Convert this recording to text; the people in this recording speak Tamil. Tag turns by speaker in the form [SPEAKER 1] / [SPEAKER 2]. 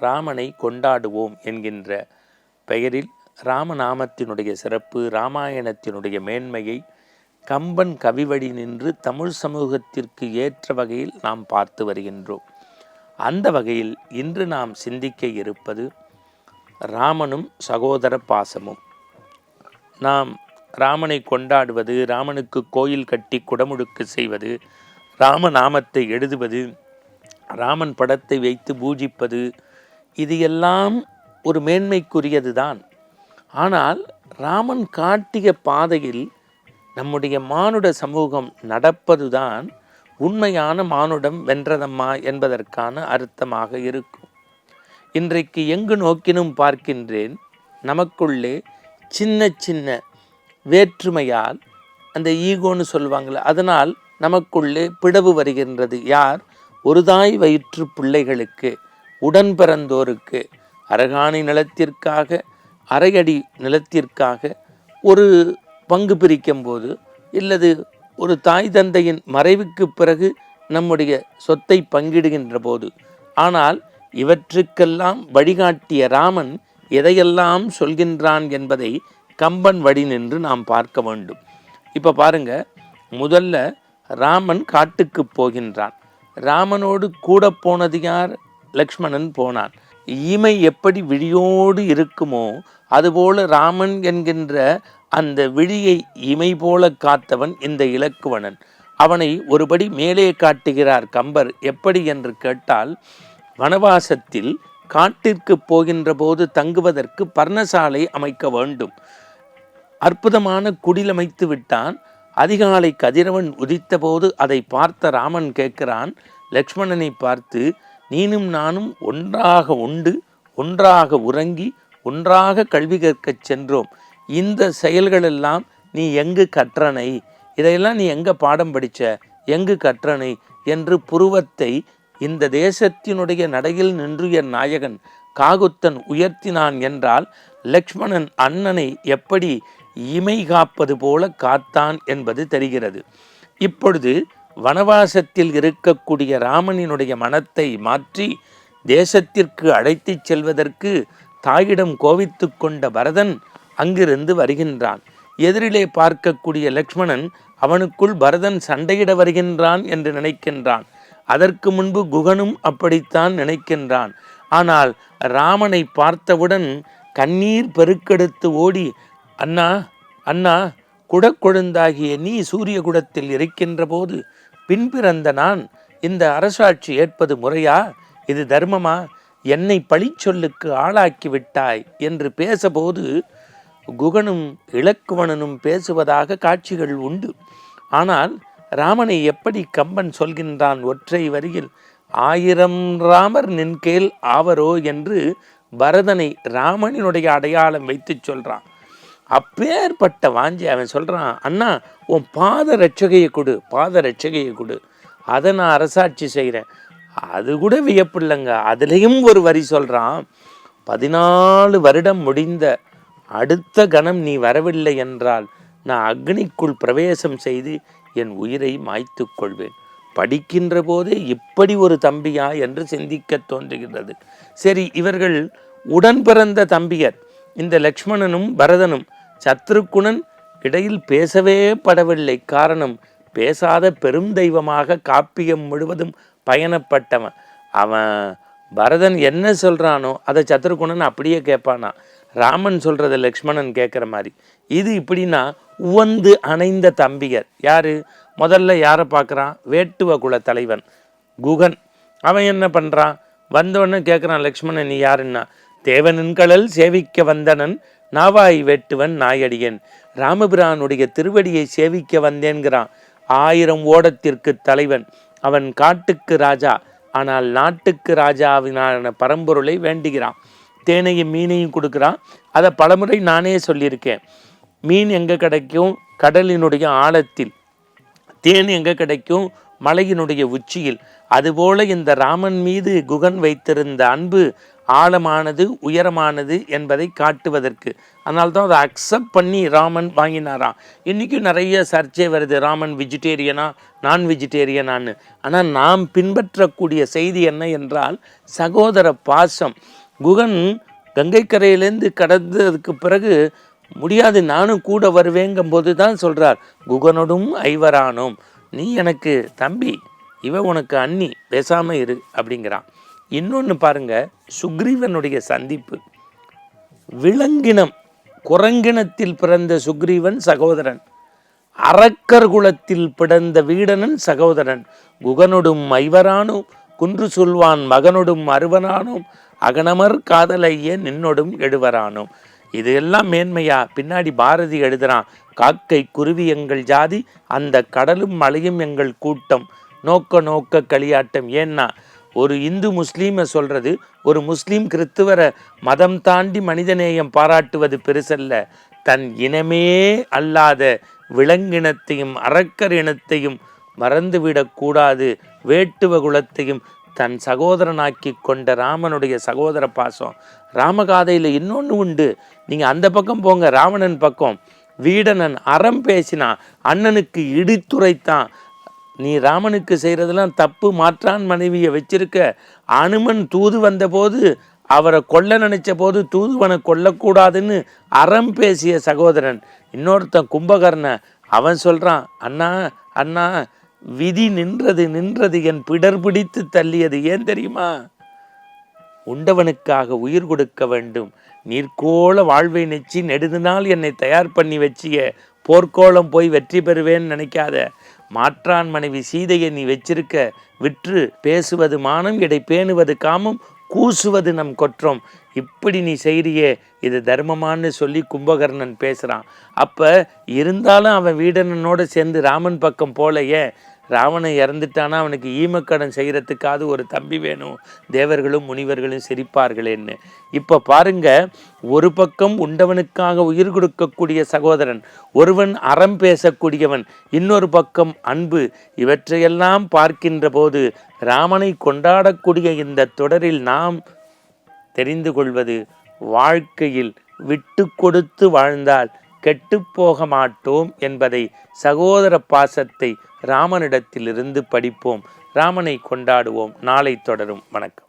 [SPEAKER 1] ராமனை கொண்டாடுவோம் என்கின்ற பெயரில் ராமநாமத்தினுடைய சிறப்பு ராமாயணத்தினுடைய மேன்மையை கம்பன் கவிவழி நின்று தமிழ் சமூகத்திற்கு ஏற்ற வகையில் நாம் பார்த்து வருகின்றோம். அந்த வகையில் இன்று நாம் சிந்திக்க இருப்பது ராமனும் சகோதர பாசமும். நாம் ராமனை கொண்டாடுவது ராமனுக்கு கோயில் கட்டி குடமுழுக்கு செய்வது ராமநாமத்தை எழுதுவது ராமன் படத்தை வைத்து பூஜிப்பது இது எல்லாம் ஒரு மேன்மைக்குரியது தான். ஆனால் ராமன் காட்டிய பாதையில் நம்முடைய மானுட சமூகம் நடப்பதுதான் உண்மையான மானுடம் வென்றதம்மா என்பதற்கான அர்த்தமாக இருக்கும். இன்றைக்கு எங்கு நோக்கினும் பார்க்கின்றேன் நமக்குள்ளே சின்ன சின்ன வேற்றுமையால் அந்த ஈகோன்னு சொல்லுவாங்களே அதனால் நமக்குள்ளே பிளவு வருகின்றது. யார்? ஒரு தாய் வயிற்று பிள்ளைகளுக்கு. உடன் பிறந்தோருக்கு அரகாணி நிலத்திற்காக அரையடி நிலத்திற்காக ஒரு பங்கு பிரிக்கும் போது இல்லது ஒரு தாய் தந்தையின் மறைவுக்கு பிறகு நம்முடைய சொத்தை பங்கிடுகின்ற போது ஆனால் இவற்றுக்கெல்லாம் வழிகாட்டிய ராமன் எதையெல்லாம் சொல்கின்றான் என்பதை கம்பன் வழி நின்று நாம் பார்க்க வேண்டும். இப்போ பாருங்க முதல்ல ராமன் காட்டுக்கு போகின்றான். ராமனோடு கூட போனது யார்? லக்ஷ்மணன் போனான். ஈமை எப்படி விழியோடு இருக்குமோ அதுபோல ராமன் என்கின்ற அந்த விழியை இமை போல காத்தவன் இந்த இலக்குவனன். அவனை ஒருபடி மேலே காட்டுகிறார் கம்பர் எப்படி என்று கேட்டால் வனவாசத்தில் காட்டிற்கு போகின்ற போது தங்குவதற்கு பர்ணசாலை அமைக்க வேண்டும். அற்புதமான குடிலமைத்து விட்டான். அதிகாலை கதிரவன் உதித்தபோது அதை பார்த்த ராமன் கேட்கிறான் லக்ஷ்மணனை பார்த்து நீனும் நானும் ஒன்றாக உண்டு ஒன்றாக உறங்கி ஒன்றாக கல்வி கற்கச் சென்றோம். இந்த செயல்களெல்லாம் நீ எங்கு கற்றனை? இதையெல்லாம் நீ எங்க பாடம் படிச்ச? எங்கு கற்றனை? என்று புருவத்தை இந்த தேசத்தினுடைய நடையில் நின்று என் நாயகன் காகுத்தன் உயர்த்தினான் என்றால் லக்ஷ்மணன் அண்ணனை எப்படி இமை காப்பது போல காத்தான் என்பது தெரிகிறது. இப்பொழுது வனவாசத்தில் இருக்கக்கூடிய ராமனினுடைய மனத்தை மாற்றி தேசத்திற்கு அழைத்துச் செல்வதற்கு தாயிடம் கோவித்து கொண்ட பரதன் அங்கிருந்து வருகின்றான். எதிரிலே பார்க்கக்கூடிய லக்ஷ்மணன் அவனுக்குள் பரதன் சண்டையிட வருகின்றான் என்று நினைக்கின்றான். அதற்கு முன்பு குகனும் அப்படித்தான் நினைக்கின்றான். ஆனால் ராமனை பார்த்தவுடன் கண்ணீர் பெருக்கெடுத்து ஓடி அண்ணா அண்ணா குடக்கொழுந்தாகிய நீ சூரிய குடத்தில் இருக்கின்ற போது பின்பிறந்த நான் இந்த அரசாட்சி ஏற்பது முறையா? இது தர்மமா? என்னை பழிச்சொல்லுக்கு ஆளாக்கி விட்டாய் என்று பேசபோது குகனும் இலக்குவனனும் பேசுவதாக காட்சிகள் உண்டு. ஆனால் ராமனை எப்படி கம்பன் சொல்கின்றான் ஒற்றை வரியில் ஆயிரம் ராமர் நின்கேல் ஆவரோ? என்று பரதனை ராமனினுடைய அடையாளம் வைத்து சொல்றான். அப்பேற்பட்ட வாஞ்சி அவன் சொல்கிறான் அண்ணா உன் பாத ரட்சகையை கொடு பாத ரட்சகையை கொடு. அதை நான் அரசாட்சி செய்கிறேன் அது கூட வியப்பில்லைங்க. அதுலேயும் ஒரு வரி சொல்கிறான் பதினாலு வருடம் முடிந்த அடுத்த கணம் நீ வரவில்லை என்றால் நான் அக்னிக்குள் பிரவேசம் செய்து என் உயிரை மாய்த்து கொள்வேன். படிக்கின்ற போதே இப்படி ஒரு தம்பியா என்று சிந்திக்க தோன்றுகின்றது. சரி இவர்கள் உடன் பிறந்த தம்பியர் இந்த லக்ஷ்மணனும் பரதனும் சத்ருக்குணன் இடையில் பேசவே படவில்லை. காரணம் பேசாத பெரும் தெய்வமாக காப்பியம் முழுவதும் பயணப்பட்டவன். அவன் பரதன் என்ன சொல்கிறானோ அதை சத்ருகுணன் அப்படியே கேட்பானா? ராமன் சொல்கிறத லக்ஷ்மணன் கேட்குற மாதிரி. இது இப்படின்னா உவந்து அணைந்த தம்பியர். யார்? முதல்ல யாரை பார்க்குறான்? வேட்டுவ குல தலைவன் குகன். அவன் என்ன பண்ணுறான் வந்தவொடனே கேட்குறான் லக்ஷ்மணன் நீ யாருன்னா? தேவனின்களல் சேவிக்க வந்தனன் நாவாய் வேட்டுவன் நாயடியன். ராமபிரானுடைய திருவடியை சேவிக்க வந்தேன்கிறான். ஆயிரம் ஓடத்திற்கு தலைவன். அவன் காட்டுக்கு ராஜா ஆனால் நாட்டுக்கு ராஜாவினான பரம்பொருளை வேண்டுகிறான். தேனையும் மீனையும் கொடுக்குறான். அதை பலமுறை நானே சொல்லியிருக்கேன். மீன் எங்கே கிடைக்கும்? கடலினுடைய ஆழத்தில். தேன் எங்கே கிடைக்கும்? மலையினுடைய உச்சியில். அதுபோல இந்த ராமன் மீது குகன் வைத்திருந்த அன்பு ஆழமானது உயரமானது என்பதை காட்டுவதற்கு. அதனால்தான் அதை அக்செப்ட் பண்ணி ராமன் வாங்கினாராம் இன்றைக்கும் நிறைய சர்ச்சை வருது ராமன் வெஜிடேரியனா நான் வெஜிடேரியனான்னு ஆனால் நாம் பின்பற்றக்கூடிய செய்தி என்ன என்றால் சகோதர பாசம். குகன் கங்கை கரையிலேருந்து கடந்ததுக்கு பிறகு முடியாது நானும் கூட வருவேங்கும்போது தான் சொல்கிறார் குகனோடும் ஐவரானோம். நீ எனக்கு தம்பி இவ உனக்கு அண்ணி பேசாமல் இரு அப்படிங்கிறான். இன்னொன்று பாருங்க சுக்ரீவனுடைய சந்திப்பு. விலங்கினம் குரங்கினத்தில் பிறந்த சுக்ரீவன் சகோதரன். அரக்கர் குலத்தில் பிறந்த வீடனன் சகோதரன். குகனொடும் ஐவரானும் குன்று சொல்வான் மகனொடும் அருவனானும் அகனமர் காதலையே நின்னொடும் எடுவரானோம் இது எல்லாம் மேன்மையா? பின்னாடி பாரதி எழுதுறான் காக்கை குருவி எங்கள் ஜாதி அந்த கடலும் மலையும் எங்கள் கூட்டம். நோக்க நோக்க களியாட்டம். ஏன்னா ஒரு இந்து முஸ்லீமை சொல்றது ஒரு முஸ்லீம் கிறிஸ்துவரை மதம் தாண்டி மனிதநேயம் பாராட்டுவது பெருசல்ல. தன் இனமே அல்லாத விலங்கினத்தையும் அரக்கர் இனத்தையும் மறந்துவிடக்கூடாது வேட்டுவ குலத்தையும் தன் சகோதரனாக்கி கொண்ட ராமனுடைய சகோதர பாசம். ராமகாதையில் இன்னொன்று உண்டு. நீங்கள் அந்த பக்கம் போங்க ராவணன் பக்கம். வீடனன் அறம் பேசினான் அண்ணனுக்கு இடித்துரைத்தான். நீ ராமனுக்கு செய்கிறதெல்லாம் தப்பு மாற்றான் மனைவியை வச்சிருக்க. அனுமன் தூது வந்தபோது அவரை கொல்ல நினைச்ச போது தூதுவனை கொல்லக்கூடாதுன்னு அறம் பேசிய சகோதரன். இன்னொருத்தன் கும்பகர்ண அவன் சொல்கிறான் அண்ணா அண்ணா விதி நின்றது நின்றது என் பிடர் பிடித்து தள்ளியது. ஏன் தெரியுமா? உண்டவனுக்காக உயிர் கொடுக்க வேண்டும். நீர்கோள வாழ்வை நெச்சி நெடுதுநாள் என்னை தயார் பண்ணி வச்சிய போர்க்கோளம் போய் வெற்றி பெறுவேன்னு நினைக்காத. மாற்றான் மனைவி சீதையை நீ வச்சிருக்க விற்று பேசுவது மானம் இடை பேணுவது காமம் கூசுவது நம் கொற்றம். இப்படி நீ செய்கிறியே இது தர்மமான்னு சொல்லி கும்பகர்ணன் பேசுகிறான் அப்போ இருந்தாலும் அவன் வீடனனோட சேர்ந்து ராமன் பக்கம் போலையே ராவணன் இறந்துட்டானா அவனுக்கு ஈமக்கடன் செய்கிறதுக்காவது ஒரு தம்பி வேணும். தேவர்களும் முனிவர்களும் சிரிப்பார்களேன்னு இப்போ பாருங்க ஒரு பக்கம் உண்டவனுக்காக உயிர் கொடுக்கக்கூடிய சகோதரன் ஒருவன் அறம் பேசக்கூடியவன் இன்னொரு பக்கம் அன்பு. இவற்றையெல்லாம் பார்க்கின்ற போது ராமனை கொண்டாடக்கூடிய இந்த தொடரில் நாம் தெரிந்து கொள்வது வாழ்க்கையில் விட்டு கொடுத்து வாழ்ந்தால் கெட்டுப்போக மாட்டோம் என்பதை சகோதர பாசத்தை ராமனிடத்திலிருந்து படிப்போம். ராமனை கொண்டாடுவோம். நாளை தொடரும். வணக்கம்.